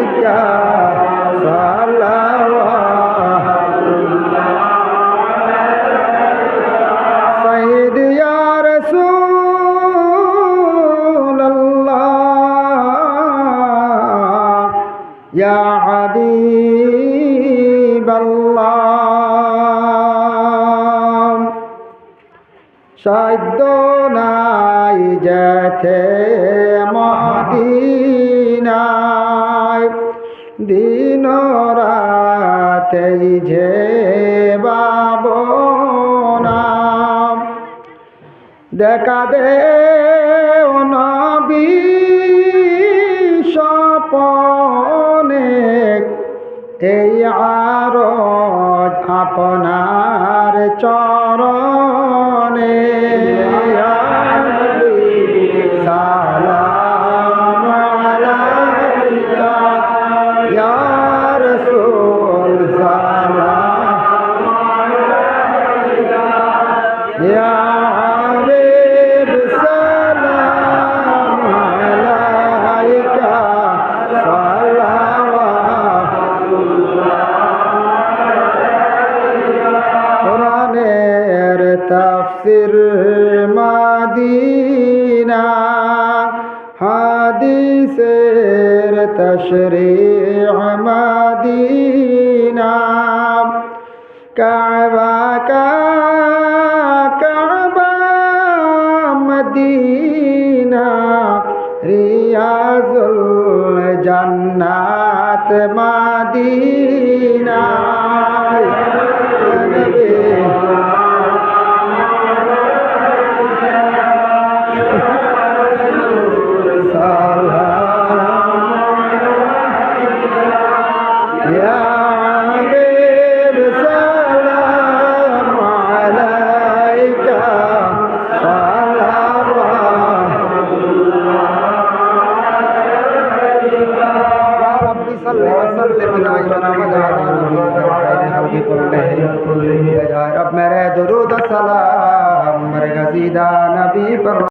আলাইকা সালাওয়াত سيد يا رسول الله يا حبيب الله সাধ্য নাই যেতে মদিনায় দিন রাতেই যে বাবনাম দেখা দে নবী স্বপনে এই আরজ আপনার চরণে। তাফসির মাদিনা হাদিসের তশরিহ মাদিনা। কাবা কা জান্নাত মাদিনা। رب میرے درود السلام مر غزیدہ نبی پر